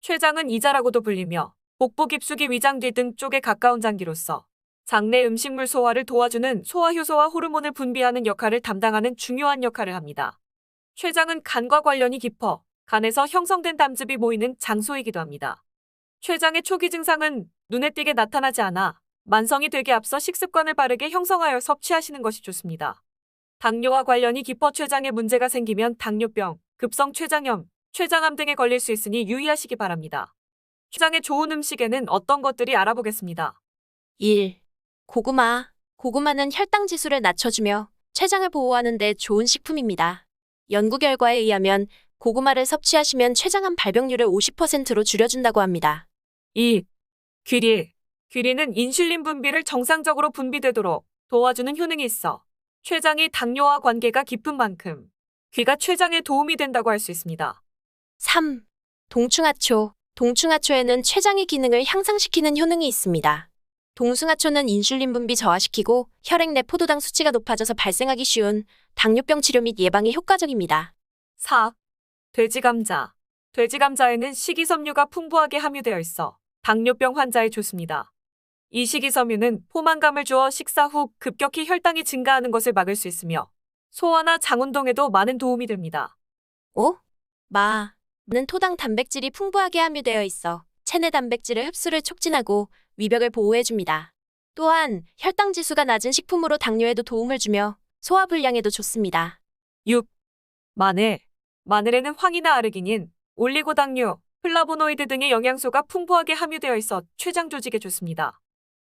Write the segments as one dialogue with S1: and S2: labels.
S1: 췌장은 이자라고도 불리며 복부 깊숙이 위장 뒤 등 쪽에 가까운 장기로서 장내 음식물 소화를 도와주는 소화효소와 호르몬을 분비하는 역할을 담당하는 중요한 역할을 합니다. 췌장은 간과 관련이 깊어 간에서 형성된 담즙이 모이는 장소이기도 합니다. 췌장의 초기 증상은 눈에 띄게 나타나지 않아 만성이 되기 앞서 식습관을 바르게 형성하여 섭취하시는 것이 좋습니다. 당뇨와 관련이 깊어 췌장에 문제가 생기면 당뇨병, 급성 췌장염, 췌장암 등에 걸릴 수 있으니 유의하시기 바랍니다. 췌장에 좋은 음식에는 어떤 것들이 알아보겠습니다.
S2: 1. 고구마. 고구마는 혈당 지수를 낮춰주며 췌장을 보호하는 데 좋은 식품입니다. 연구 결과에 의하면 고구마를 섭취하시면 췌장암 발병률을 50%로 줄여준다고 합니다.
S1: 2. 귀리. 귀리는 인슐린 분비를 정상적으로 분비되도록 도와주는 효능이 있어 췌장이 당뇨와 관계가 깊은 만큼 귀가 췌장에 도움이 된다고 할 수 있습니다.
S2: 3. 동충하초. 동충하초에는 췌장의 기능을 향상시키는 효능이 있습니다. 동숭하초는 인슐린 분비 저하시키고 혈액 내 포도당 수치가 높아져서 발생하기 쉬운 당뇨병 치료 및 예방에 효과적입니다.
S1: 4. 돼지 감자. 돼지 감자에는 식이섬유가 풍부하게 함유되어 있어 당뇨병 환자에 좋습니다. 이 식이섬유는 포만감을 주어 식사 후 급격히 혈당이 증가하는 것을 막을 수 있으며 소화나 장 운동에도 많은 도움이 됩니다.
S2: 5. 마. 는 토당 단백질이 풍부하게 함유되어 있어 체내 단백질의 흡수를 촉진하고 위벽을 보호해줍니다. 또한 혈당 지수가 낮은 식품으로 당뇨에도 도움을 주며 소화 불량에도 좋습니다.
S1: 6. 마늘. 마늘에는 황이나 아르기닌, 올리고당류, 플라보노이드 등의 영양소가 풍부하게 함유되어 있어 췌장 조직에 좋습니다.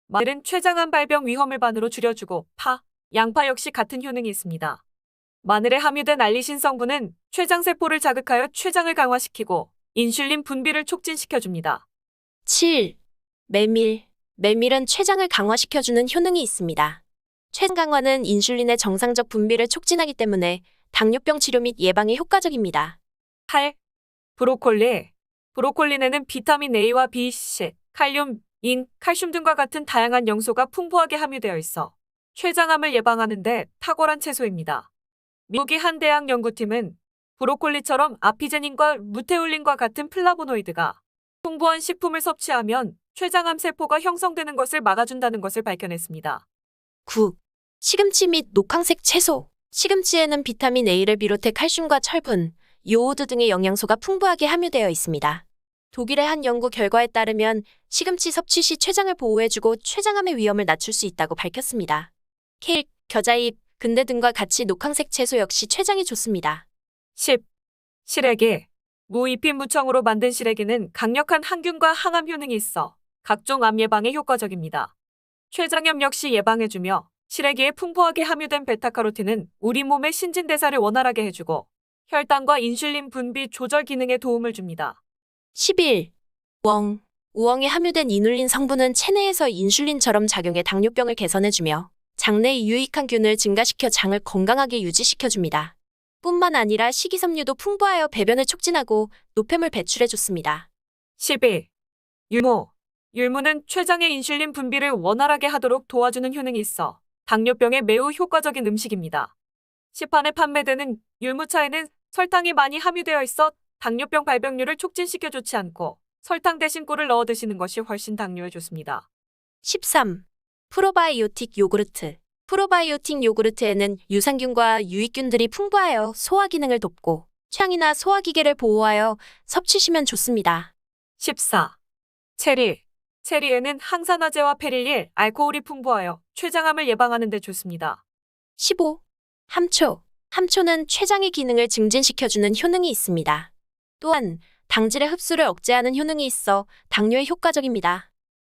S1: 마늘은 췌장암 발병 위험을 반으로 줄여주고 파, 양파 역시 같은 효능이 있습니다. 마늘에 함유된 알리신 성분은 췌장 세포를 자극하여 췌장을 강화시키고 인슐린 분비를 촉진시켜줍니다.
S2: 7. 메밀. 메밀은 췌장을 강화시켜주는 효능이 있습니다. 췌장 강화는 인슐린의 정상적 분비를 촉진하기 때문에 당뇨병 치료 및 예방에 효과적입니다.
S1: 8. 브로콜리. 브로콜리에는 비타민 A와 B, C, 칼륨, 인, 칼슘 등과 같은 다양한 영소가 풍부하게 함유되어 있어 췌장암을 예방하는 데 탁월한 채소입니다. 미국의 한 대학 연구팀은 브로콜리처럼 아피제닌과 무테올린과 같은 플라보노이드가 풍부한 식품을 섭취하면 췌장암 세포가 형성되는 것을 막아준다는 것을 밝혀냈습니다.
S2: 9. 시금치 및 녹황색 채소. 시금치에는 비타민 A를 비롯해 칼슘과 철분, 요오드 등의 영양소가 풍부하게 함유되어 있습니다. 독일의 한 연구 결과에 따르면 시금치 섭취 시 췌장을 보호해주고 췌장암의 위험을 낮출 수 있다고 밝혔습니다. 케일, 겨자잎, 근대 등과 같이 녹황색 채소 역시 췌장에 좋습니다.
S1: 10. 시래기. 무 잎인 무청으로 만든 시래기는 강력한 항균과 항암 효능이 있어 각종 암 예방에 효과적입니다. 췌장염 역시 예방해주며 시래기에 풍부하게 함유된 베타카로틴은 우리 몸의 신진대사를 원활하게 해주고 혈당과 인슐린 분비 조절 기능에 도움을 줍니다.
S2: 11. 우엉. 우엉에 함유된 이눌린 성분은 체내에서 인슐린처럼 작용해 당뇨병을 개선해주며 장내의 유익한 균을 증가시켜 장을 건강하게 유지시켜줍니다. 뿐만 아니라 식이섬유도 풍부하여 배변을 촉진하고 노폐물 배출해 줬습니다.
S1: 11. 율무. 율무는 췌장의 인슐린 분비를 원활하게 하도록 도와주는 효능이 있어 당뇨병에 매우 효과적인 음식입니다. 시판에 판매되는 율무차에는 설탕이 많이 함유되어 있어 당뇨병 발병률을 촉진시켜 좋지 않고 설탕 대신 꿀을 넣어 드시는 것이 훨씬 당뇨에 좋습니다.
S2: 13. 프로바이오틱 요구르트. 프로바이오틱 요구르트에는 유산균과 유익균들이 풍부하여 소화 기능을 돕고 취향이나 소화기계를 보호하여 섭취시면 좋습니다.
S1: 14. 체리. 체리에는 항산화제와 페릴릴, 알코올이 풍부하여 췌장암을 예방하는 데 좋습니다.
S2: 15. 함초. 함초는 췌장의 기능을 증진시켜주는 효능이 있습니다. 또한 당질의 흡수를 억제하는 효능이 있어 당뇨에 효과적입니다.